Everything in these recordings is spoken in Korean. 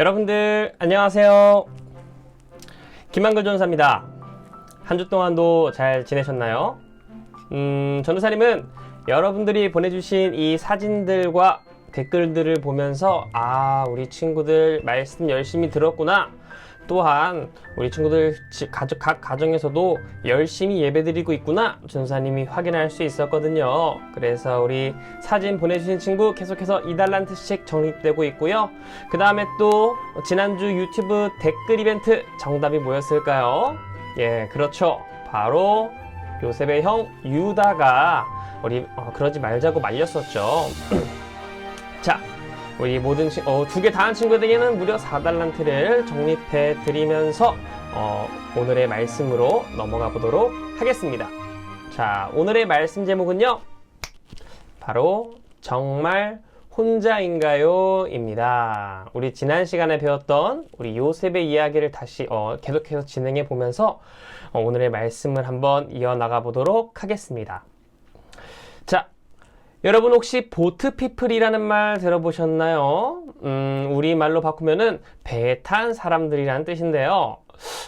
여러분들 안녕하세요. 김한글 전사입니다. 한 주 동안도 잘 지내셨나요? 음, 전도사님은 여러분들이 보내주신 이 사진들과 댓글들을 보면서 아 우리 친구들 말씀 열심히 들었구나. 또한 우리 친구들 지- 가족 각 가정에서도 열심히 예배드리고 있구나 전사님이 확인할 수 있었거든요. 그래서 우리 사진 보내주신 친구 계속해서 2달란트씩 적립되고 있고요. 그 다음에 또 지난주 유튜브 댓글 이벤트 정답이 뭐였을까요? 예, 그렇죠. 바로 요셉의 형 유다가 우리 어, 그러지 말자고 말렸었죠. 자, 우리 모든 친, 어, 두 개 다 한 친구들에게는 무려 4달란트를 적립해 드리면서 어, 오늘의 말씀으로 넘어가 보도록 하겠습니다. 자, 오늘의 말씀 제목은요. 바로 정말 혼자인가요? 입니다. 우리 지난 시간에 배웠던 우리 요셉의 이야기를 다시 어, 계속해서 진행해 보면서 어, 오늘의 말씀을 한번 이어나가 보도록 하겠습니다. 자, 여러분 혹시 보트피플이라는 말 들어보셨나요? 음, 우리말로 바꾸면은 배에 탄 사람들이라는 뜻인데요.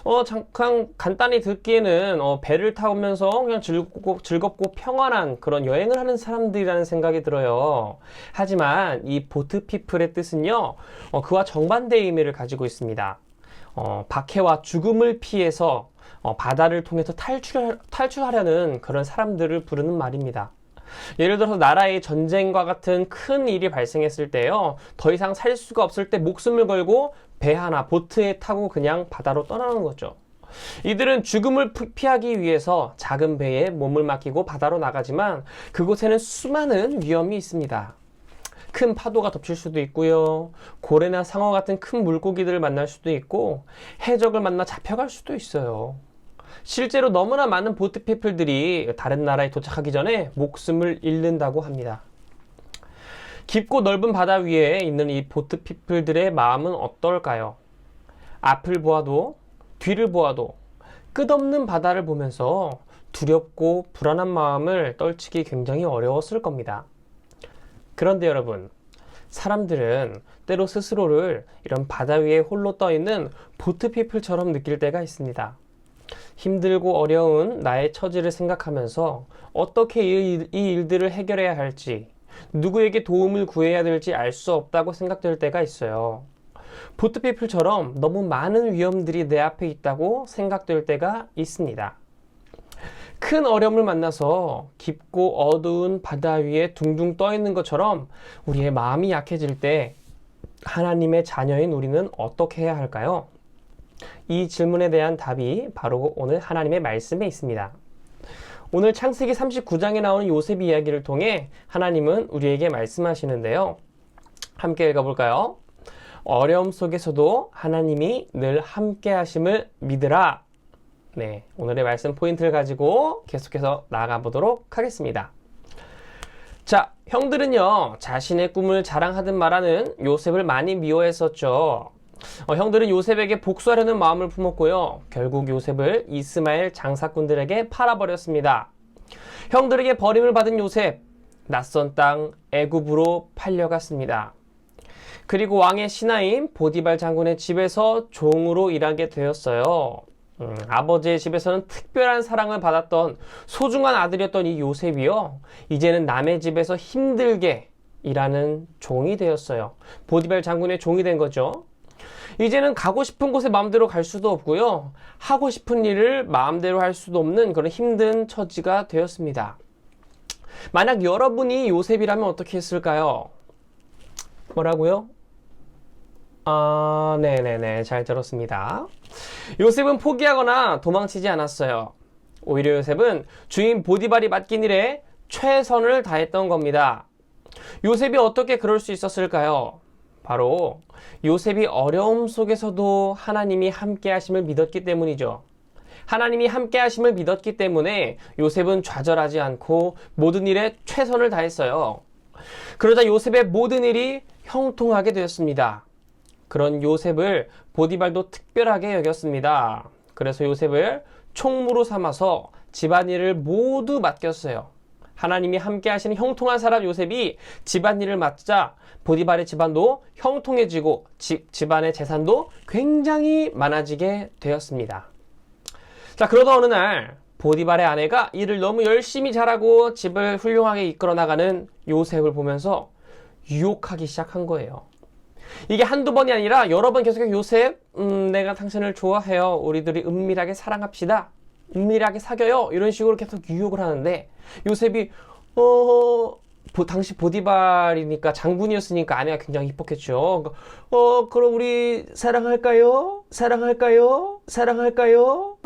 어, 잠깐 간단히 듣기에는 어, 배를 타면서 그냥 즐겁고, 즐겁고 평안한 그런 여행을 하는 사람들이라는 생각이 들어요. 하지만 이 보트피플의 뜻은요, 어, 그와 정반대의 의미를 가지고 있습니다. 어, 박해와 죽음을 피해서 어, 바다를 통해서 탈출, 탈출하려는 그런 사람들을 부르는 말입니다. 예를 들어서 나라의 전쟁과 같은 큰 일이 발생했을 때요. 더 이상 살 수가 없을 때 목숨을 걸고 배 하나, 보트에 타고 그냥 바다로 떠나는 거죠. 이들은 죽음을 피- 피하기 위해서 작은 배에 몸을 맡기고 바다로 나가지만 그곳에는 수많은 위험이 있습니다. 큰 파도가 덮칠 수도 있고요. 고래나 상어 같은 큰 물고기들을 만날 수도 있고 해적을 만나 잡혀갈 수도 있어요. 실제로 너무나 많은 보트 피플들이 다른 나라에 도착하기 전에 목숨을 잃는다고 합니다. 깊고 넓은 바다 위에 있는 이 보트 피플들의 마음은 어떨까요? 앞을 보아도 뒤를 보아도 끝없는 바다를 보면서 두렵고 불안한 마음을 떨치기 굉장히 어려웠을 겁니다. 그런데 여러분, 사람들은 때로 스스로를 이런 바다 위에 홀로 떠 있는 보트 피플처럼 느낄 때가 있습니다. 힘들고 어려운 나의 처지를 생각하면서 어떻게 이, 일- 이 일들을 해결해야 할지, 누구에게 도움을 구해야 될지 알 수 없다고 생각될 때가 있어요. 보트피플처럼 너무 많은 위험들이 내 앞에 있다고 생각될 때가 있습니다. 큰 어려움을 만나서 깊고 어두운 바다 위에 둥둥 떠 있는 것처럼 우리의 마음이 약해질 때 하나님의 자녀인 우리는 어떻게 해야 할까요? 이 질문에 대한 답이 바로 오늘 하나님의 말씀에 있습니다. 오늘 창세기 39장에 나오는 요셉 이야기를 통해 하나님은 우리에게 말씀하시는데요. 함께 읽어볼까요? 어려움 속에서도 하나님이 늘 함께 하심을 믿으라. 네, 오늘의 말씀 포인트를 가지고 계속해서 나아가 보도록 하겠습니다. 자, 형들은요, 자신의 꿈을 자랑하듯 말하는 요셉을 많이 미워했었죠. 어, 형들은 요셉에게 복수하려는 마음을 품었고요. 결국 요셉을 이스마엘 장사꾼들에게 팔아버렸습니다. 형들에게 버림을 받은 요셉, 낯선 땅 애굽으로 팔려갔습니다. 그리고 왕의 신하인 보디발 장군의 집에서 종으로 일하게 되었어요. 음, 아버지의 집에서는 특별한 사랑을 받았던 소중한 아들이었던 이 요셉이요. 이제는 남의 집에서 힘들게 일하는 종이 되었어요. 보디발 장군의 종이 된 거죠. 이제는 가고 싶은 곳에 마음대로 갈 수도 없고요. 하고 싶은 일을 마음대로 할 수도 없는 그런 힘든 처지가 되었습니다. 만약 여러분이 요셉이라면 어떻게 했을까요? 뭐라고요? 아, 네네네. 잘 들었습니다. 요셉은 포기하거나 도망치지 않았어요. 오히려 요셉은 주인 보디발이 맡긴 일에 최선을 다했던 겁니다. 요셉이 어떻게 그럴 수 있었을까요? 바로 요셉이 어려움 속에서도 하나님이 함께 하심을 믿었기 때문이죠. 하나님이 함께 하심을 믿었기 때문에 요셉은 좌절하지 않고 모든 일에 최선을 다했어요. 그러자 요셉의 모든 일이 형통하게 되었습니다. 그런 요셉을 보디발도 특별하게 여겼습니다. 그래서 요셉을 총무로 삼아서 집안일을 모두 맡겼어요. 하나님이 함께 하시는 형통한 사람 요셉이 집안일을 맡자 보디발의 집안도 형통해지고 지, 집안의 재산도 굉장히 많아지게 되었습니다. 자, 그러다 어느 날 보디발의 아내가 일을 너무 열심히 잘하고 집을 훌륭하게 이끌어 나가는 요셉을 보면서 유혹하기 시작한 거예요. 이게 한두 번이 아니라 여러 번 계속 요셉, 음, 내가 당신을 좋아해요. 우리들이 은밀하게 사랑합시다. 은밀하게 사겨요. 이런 식으로 계속 유혹을 하는데 요셉이 어, 보, 당시 보디발이니까 장군이었으니까 아내가 굉장히 기뻤겠죠. 그러니까, 어, 그럼 우리 사랑할까요? 사랑할까요? 사랑할까요?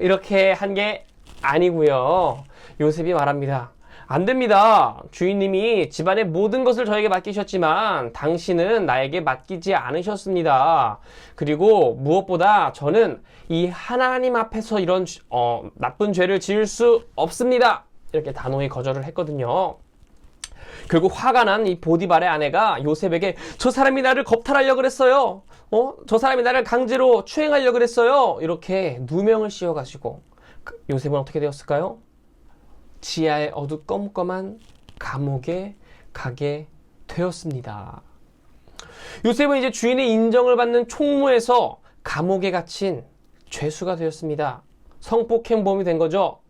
이렇게 한 게 아니고요. 요셉이 말합니다. 안 됩니다. 주인님이 집안의 모든 것을 저에게 맡기셨지만 당신은 나에게 맡기지 않으셨습니다. 그리고 무엇보다 저는 이 하나님 앞에서 이런 어, 나쁜 죄를 지을 수 없습니다. 이렇게 단호히 거절을 했거든요. 결국 화가 난 이 보디발의 아내가 요셉에게 저 사람이 나를 겁탈하려 그랬어요. 어? 저 사람이 나를 강제로 추행하려 그랬어요. 이렇게 누명을 씌워가지고 그 요셉은 어떻게 되었을까요? 지하의 어두컴컴한 감옥에 가게 되었습니다. 요셉은 이제 주인의 인정을 받는 총무에서 감옥에 갇힌 죄수가 되었습니다. 성폭행범이 된 거죠.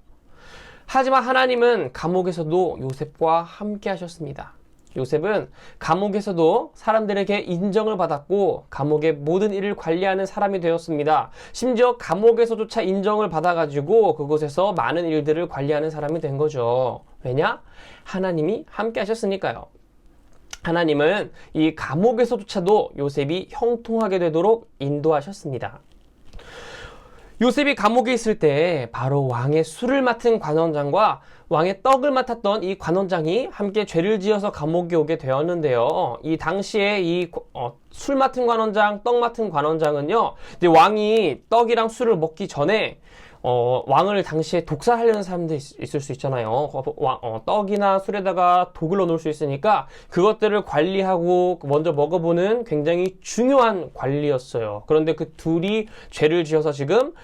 하지만 하나님은 감옥에서도 요셉과 함께 하셨습니다. 요셉은 감옥에서도 사람들에게 인정을 받았고 감옥의 모든 일을 관리하는 사람이 되었습니다. 심지어 감옥에서조차 인정을 받아가지고 그곳에서 많은 일들을 관리하는 사람이 된 거죠. 왜냐? 하나님이 함께 하셨으니까요. 하나님은 이 감옥에서조차도 요셉이 형통하게 되도록 인도하셨습니다. 요셉이 감옥에 있을 때 바로 왕의 술을 맡은 관원장과 왕의 떡을 맡았던 이 관원장이 함께 죄를 지어서 감옥에 오게 되었는데요. 이 당시에 이술 어, 맡은 관원장, 떡 맡은 관원장은요. 왕이 떡이랑 술을 먹기 전에 어, 왕을 당시에 독살하려는 사람도 있, 을수 있잖아요. 어, 어, 떡이나 술에다가 독을 넣어놓을 수 있으니까 그것들을 관리하고 먼저 먹어보는 굉장히 중요한 관리였어요. 그런데 그 둘이 죄를 지어서 지금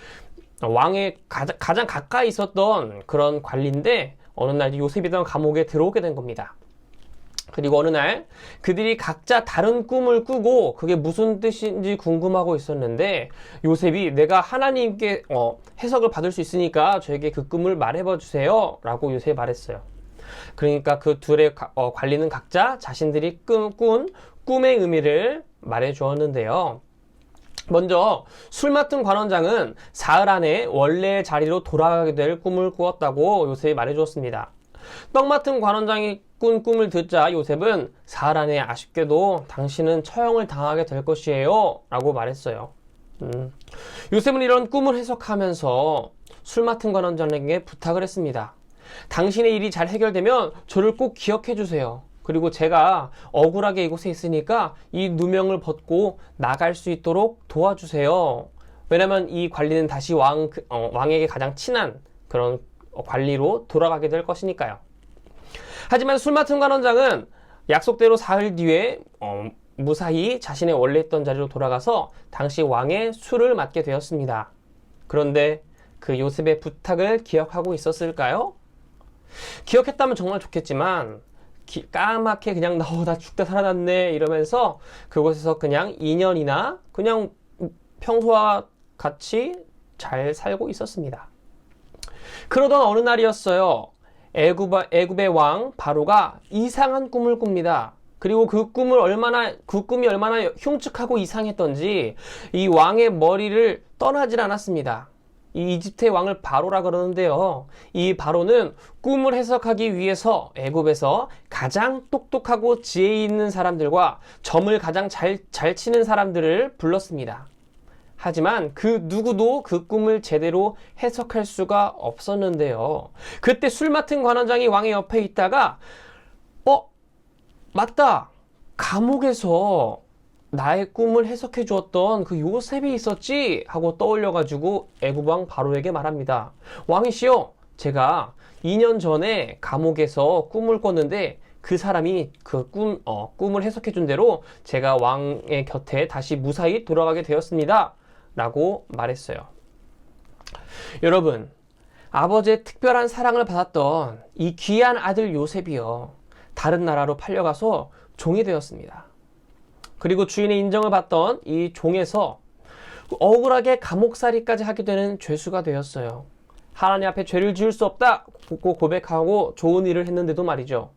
왕의 가장, 가장 가까이 있었던 그런 관리인데 어느 날 요셉이던 감옥에 들어오게 된 겁니다. 그리고 어느 날 그들이 각자 다른 꿈을 꾸고 그게 무슨 뜻인지 궁금하고 있었는데 요셉이 내가 하나님께 어, 해석을 받을 수 있으니까 저에게 그 꿈을 말해봐 주세요 라고 요셉이 말했어요. 그러니까 그 둘의 가, 어, 관리는 각자 자신들이 꾼, 꾼 꿈의 의미를 말해 주었는데요. 먼저 술 맡은 관원장은 사흘 안에 원래 자리로 돌아가게 될 꿈을 꾸었다고 요셉이 말해 주었습니다. 떡 맡은 관원장이 꾼 꿈을 듣자 요셉은 사흘 안에 아쉽게도 당신은 처형을 당하게 될 것이에요 라고 말했어요. 음. 요셉은 이런 꿈을 해석하면서 술 맡은 관원장에게 부탁을 했습니다. 당신의 일이 잘 해결되면 저를 꼭 기억해 주세요. 그리고 제가 억울하게 이곳에 있으니까 이 누명을 벗고 나갈 수 있도록 도와주세요. 왜냐면 이 관리는 다시 왕, 어, 왕에게 가장 친한 그런 관리로 돌아가게 될 것이니까요. 하지만 술 맡은 관원장은 약속대로 사흘 뒤에 어, 무사히 자신의 원래 있던 자리로 돌아가서 당시 왕의 술을 맡게 되었습니다. 그런데 그 요셉의 부탁을 기억하고 있었을까요? 기억했다면 정말 좋겠지만 기, 까맣게 그냥 나오다 죽다 살아났네 이러면서 그곳에서 그냥 2년이나 그냥 평소와 같이 잘 살고 있었습니다. 그러던 어느 날이었어요. 애굽, 애굽의 왕 바로가 이상한 꿈을 꿉니다. 그리고 그 꿈을 얼마나 그 꿈이 얼마나 흉측하고 이상했던지 이 왕의 머리를 떠나질 않았습니다. 이 이집트의 왕을 바로라 그러는데요. 이 바로는 꿈을 해석하기 위해서 애굽에서 가장 똑똑하고 지혜 있는 사람들과 점을 가장 잘, 잘 치는 사람들을 불렀습니다. 하지만 그 누구도 그 꿈을 제대로 해석할 수가 없었는데요. 그때 술 맡은 관원장이 왕의 옆에 있다가, 어, 맞다! 감옥에서 나의 꿈을 해석해 주었던 그 요셉이 있었지 하고 떠올려 가지고 애굽왕 바로에게 말합니다. 왕이시여, 제가 2년 전에 감옥에서 꿈을 꿨는데 그 사람이 그 꿈, 어, 꿈을 해석해 준 대로 제가 왕의 곁에 다시 무사히 돌아가게 되었습니다. 라고 말했어요. 여러분, 아버지의 특별한 사랑을 받았던 이 귀한 아들 요셉이요. 다른 나라로 팔려가서 종이 되었습니다. 그리고 주인의 인정을 받던 이 종에서 억울하게 감옥살이까지 하게 되는 죄수가 되었어요. 하나님 앞에 죄를 지을 수 없다 고 고백하고 좋은 일을 했는데도 말이죠.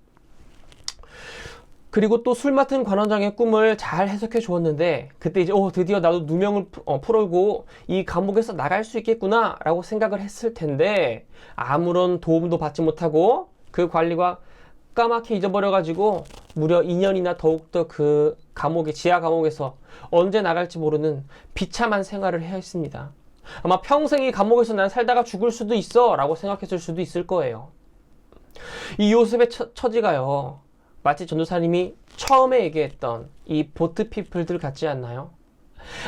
그리고 또 술 맡은 관원장의 꿈을 잘 해석해 주었는데 그때 이제 어 드디어 나도 누명을 푸- 어, 풀고 이 감옥에서 나갈 수 있겠구나 라고 생각을 했을 텐데 아무런 도움도 받지 못하고 그 관리가 까맣게 잊어버려 가지고 무려 2년이나 더욱더 그 감옥의 지하 감옥에서 언제 나갈지 모르는 비참한 생활을 해야 했습니다. 아마 평생 이 감옥에서 난 살다가 죽을 수도 있어라고 생각했을 수도 있을 거예요. 이 요셉의 처, 처지가요. 마치 전도사님이 처음에 얘기했던 이 보트 피플들 같지 않나요?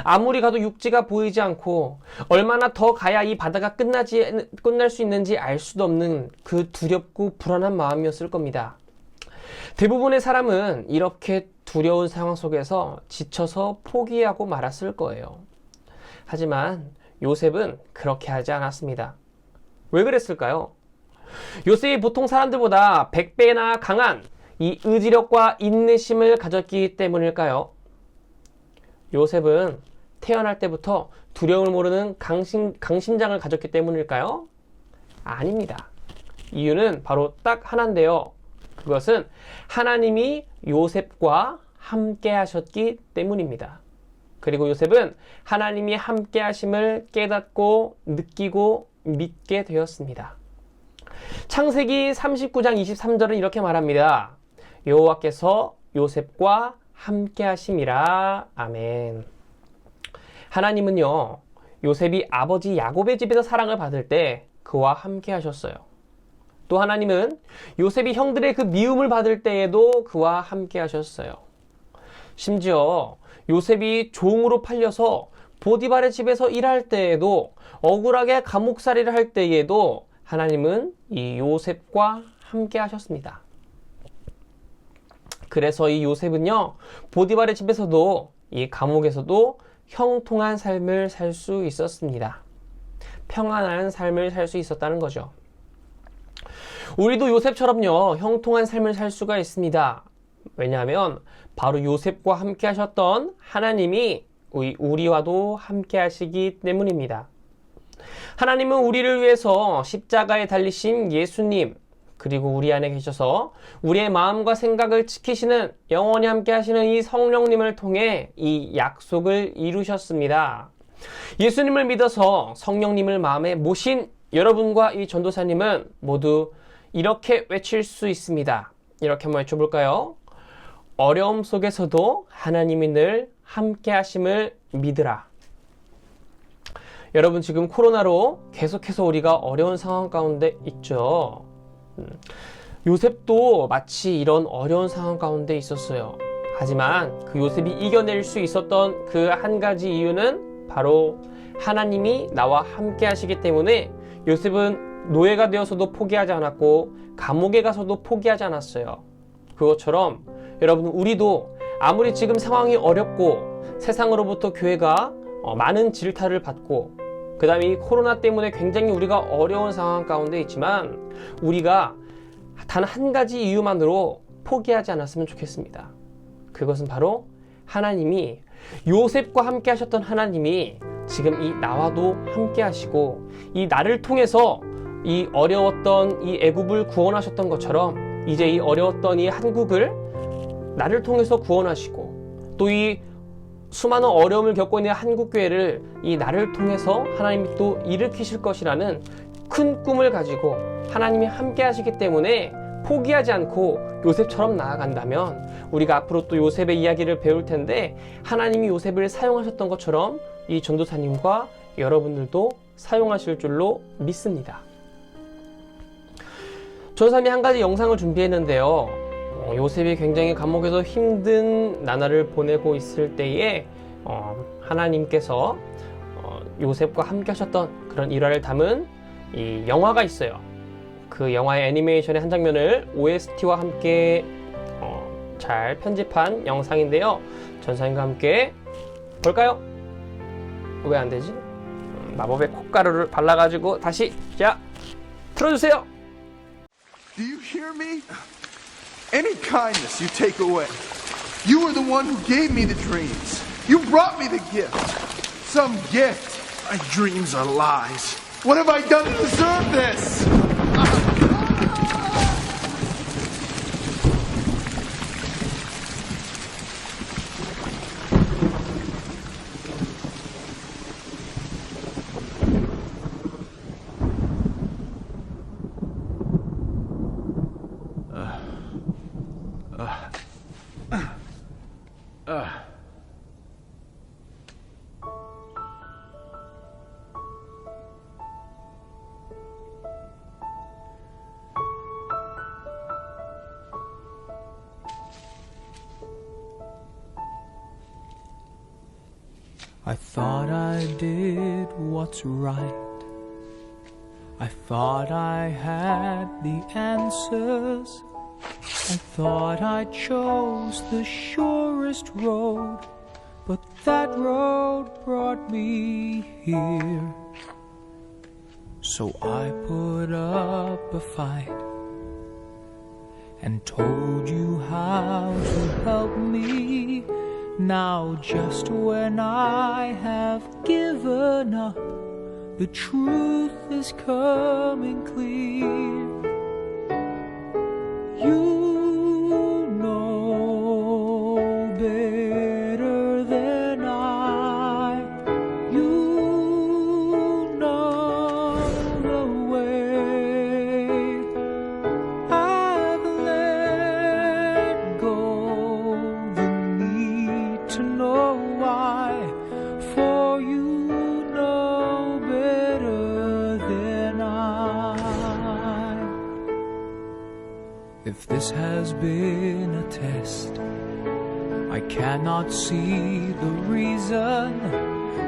아무리 가도 육지가 보이지 않고 얼마나 더 가야 이 바다가 끝나지 끝날 수 있는지 알 수도 없는 그 두렵고 불안한 마음이었을 겁니다. 대부분의 사람은 이렇게 두려운 상황 속에서 지쳐서 포기하고 말았을 거예요. 하지만 요셉은 그렇게 하지 않았습니다. 왜 그랬을까요? 요셉이 보통 사람들보다 100배나 강한 이 의지력과 인내심을 가졌기 때문일까요? 요셉은 태어날 때부터 두려움을 모르는 강심, 강심장을 가졌기 때문일까요? 아닙니다. 이유는 바로 딱 하나인데요. 그것은 하나님이 요셉과 함께 하셨기 때문입니다. 그리고 요셉은 하나님이 함께 하심을 깨닫고 느끼고 믿게 되었습니다. 창세기 39장 23절은 이렇게 말합니다. 여호와께서 요셉과 함께 하심이라. 아멘. 하나님은요. 요셉이 아버지 야곱의 집에서 사랑을 받을 때 그와 함께 하셨어요. 또 하나님은 요셉이 형들의 그 미움을 받을 때에도 그와 함께 하셨어요. 심지어 요셉이 종으로 팔려서 보디발의 집에서 일할 때에도 억울하게 감옥살이를 할 때에도 하나님은 이 요셉과 함께 하셨습니다. 그래서 이 요셉은요, 보디발의 집에서도 이 감옥에서도 형통한 삶을 살 수 있었습니다. 평안한 삶을 살 수 있었다는 거죠. 우리도 요셉처럼요, 형통한 삶을 살 수가 있습니다. 왜냐하면 바로 요셉과 함께 하셨던 하나님이 우리- 우리와도 함께 하시기 때문입니다. 하나님은 우리를 위해서 십자가에 달리신 예수님, 그리고 우리 안에 계셔서 우리의 마음과 생각을 지키시는 영원히 함께 하시는 이 성령님을 통해 이 약속을 이루셨습니다. 예수님을 믿어서 성령님을 마음에 모신 여러분과 이 전도사님은 모두 이렇게 외칠 수 있습니다. 이렇게 한번 외쳐볼까요? 어려움 속에서도 하나님이 늘 함께 하심을 믿으라. 여러분 지금 코로나로 계속해서 우리가 어려운 상황 가운데 있죠. 음, 요셉도 마치 이런 어려운 상황 가운데 있었어요. 하지만 그 요셉이 이겨낼 수 있었던 그 한 가지 이유는 바로 하나님이 나와 함께 하시기 때문에 요셉은 노예가 되어서도 포기하지 않았고 감옥에 가서도 포기하지 않았어요. 그것처럼 여러분 우리도 아무리 지금 상황이 어렵고 세상으로부터 교회가 어, 많은 질타를 받고 그 다음에 이 코로나 때문에 굉장히 우리가 어려운 상황 가운데 있지만 우리가 단 한 가지 이유만으로 포기하지 않았으면 좋겠습니다. 그것은 바로 하나님이 요셉과 함께 하셨던 하나님이 지금 이 나와도 함께 하시고 이 나를 통해서 이 어려웠던 이 애굽을 구원하셨던 것처럼 이제 이 어려웠던 이 한국을 나를 통해서 구원하시고 또 이 수많은 어려움을 겪고 있는 한국 교회를 이 나를 통해서 하나님이 또 일으키실 것이라는 큰 꿈을 가지고 하나님이 함께 하시기 때문에 포기하지 않고 요셉처럼 나아간다면 우리가 앞으로 또 요셉의 이야기를 배울 텐데 하나님이 요셉을 사용하셨던 것처럼 이 전도사님과 여러분들도 사용하실 줄로 믿습니다. 전도사님이 한 가지 영상을 준비했는데요. 어, 요셉이 굉장히 감옥에서 힘든 나날을 보내고 있을 때에 어, 하나님께서 어, 요셉과 함께 하셨던 그런 일화를 담은 이 영화가 있어요. 그 영화의 애니메이션의 한 장면을 OST와 함께 어, 잘 편집한 영상인데요. 전사님과 함께 볼까요? 왜 안 되지? 음, 마법의 콧가루를 발라가지고 다시 자 들어주세요. Do you hear me? Any kindness you take away. You were the one who gave me the dreams. You brought me the gift. Some gift. My dreams are lies. What have I done to deserve this? Thought I did what's right. I thought I had the answers. I thought I chose the surest road, but that road brought me here. So I put up a fight and told you how to help me. Now, just when I have given up, the truth is coming clear. You cannot see the reason,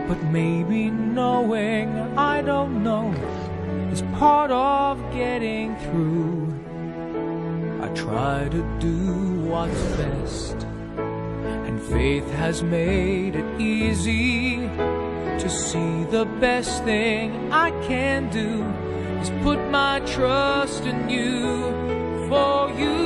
but maybe knowing I don't know is part of getting through. I try to do what's best, and faith has made it easy to see the best thing I can do is put my trust in you, for you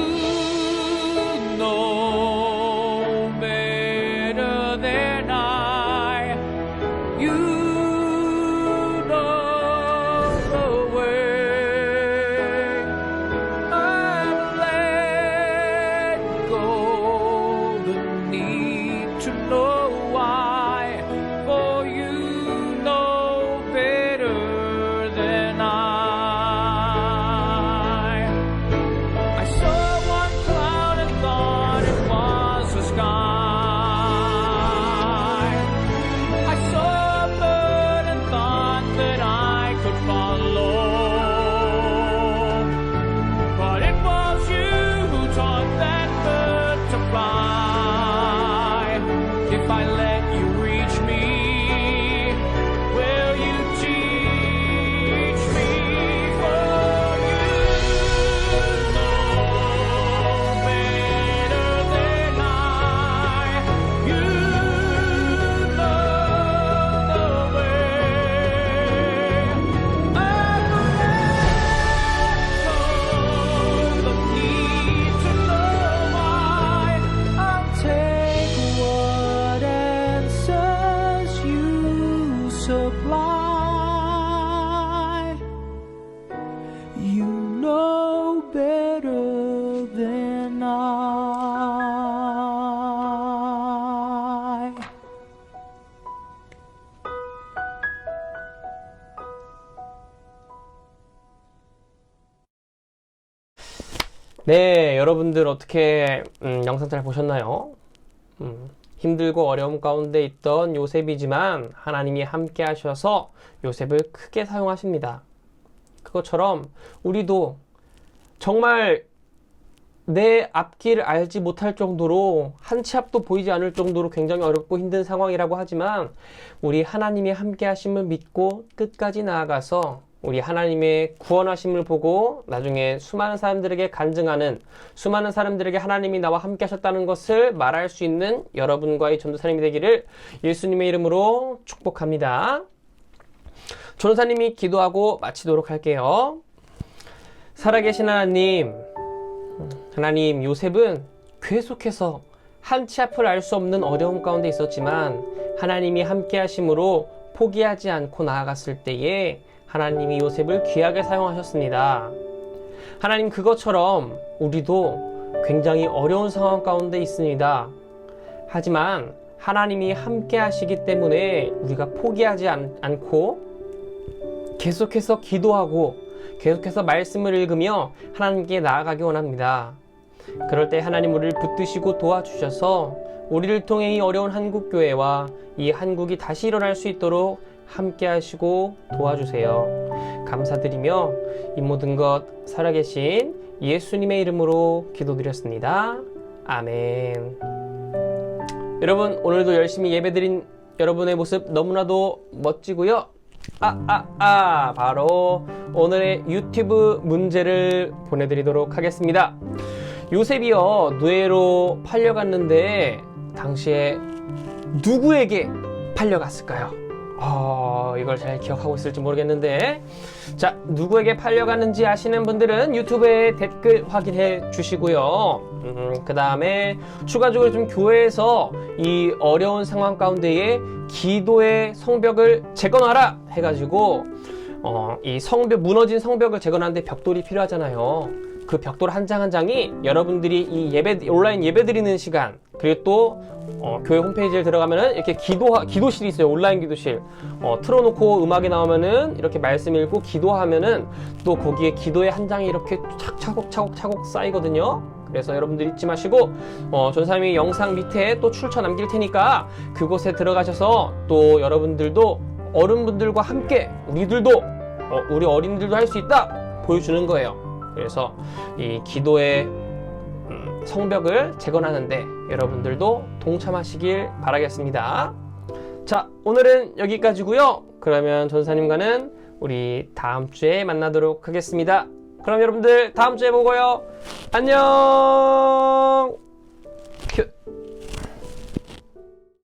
네, 여러분들 어떻게 음, 영상 잘 보셨나요? 음, 힘들고 어려움 가운데 있던 요셉이지만 하나님이 함께 하셔서 요셉을 크게 사용하십니다. 그것처럼 우리도 정말 내 앞길을 알지 못할 정도로 한 치 앞도 보이지 않을 정도로 굉장히 어렵고 힘든 상황이라고 하지만 우리 하나님이 함께 하심을 믿고 끝까지 나아가서 우리 하나님의 구원하심을 보고 나중에 수많은 사람들에게 간증하는 수많은 사람들에게 하나님이 나와 함께 하셨다는 것을 말할 수 있는 여러분과의 전도사님이 되기를 예수님의 이름으로 축복합니다. 전도사님이 기도하고 마치도록 할게요. 살아계신 하나님, 하나님 요셉은 계속해서 한치 앞을 알 수 없는 어려움 가운데 있었지만 하나님이 함께 하심으로 포기하지 않고 나아갔을 때에 하나님이 요셉을 귀하게 사용하셨습니다. 하나님 그것처럼 우리도 굉장히 어려운 상황 가운데 있습니다. 하지만 하나님이 함께 하시기 때문에 우리가 포기하지 않, 않고 계속해서 기도하고 계속해서 말씀을 읽으며 하나님께 나아가기 원합니다. 그럴 때 하나님 우리를 붙드시고 도와주셔서 우리를 통해 이 어려운 한국 교회와 이 한국이 다시 일어날 수 있도록 함께 하시고 도와주세요. 감사드리며 이 모든 것 살아계신 예수님의 이름으로 기도드렸습니다. 아멘. 여러분 오늘도 열심히 예배드린 여러분의 모습 너무나도 멋지고요. 아, 아, 아, 바로 오늘의 유튜브 문제를 보내드리도록 하겠습니다. 요셉이요, 누에로 팔려갔는데, 당시에 누구에게 팔려갔을까요? 어, 이걸 잘 기억하고 있을지 모르겠는데. 자, 누구에게 팔려갔는지 아시는 분들은 유튜브에 댓글 확인해 주시고요. 음, 그 다음에 추가적으로 좀 교회에서 이 어려운 상황 가운데에 기도의 성벽을 재건하라 해가지고 어, 이 성벽 무너진 성벽을 재건하는데 벽돌이 필요하잖아요. 그 벽돌 한 장 한 장이 여러분들이 이 예배 온라인 예배 드리는 시간 그리고 또 어, 교회 홈페이지에 들어가면은 이렇게 기도 기도실이 있어요 온라인 기도실 어, 틀어놓고 음악이 나오면은 이렇게 말씀 읽고 기도하면은 또 거기에 기도의 한 장이 이렇게 착 차곡 차곡 차곡 쌓이거든요. 그래서 여러분들 잊지 마시고 어, 전사님이 영상 밑에 또 출처 남길 테니까 그곳에 들어가셔서 또 여러분들도 어른분들과 함께 우리들도 어, 우리 어린이들도 할 수 있다 보여주는 거예요. 그래서 이 기도의 음, 성벽을 재건하는데 여러분들도 동참하시길 바라겠습니다. 자, 오늘은 여기까지고요. 그러면 전사님과는 우리 다음 주에 만나도록 하겠습니다. 그럼 여러분들 다음 주에 보고요. 안녕.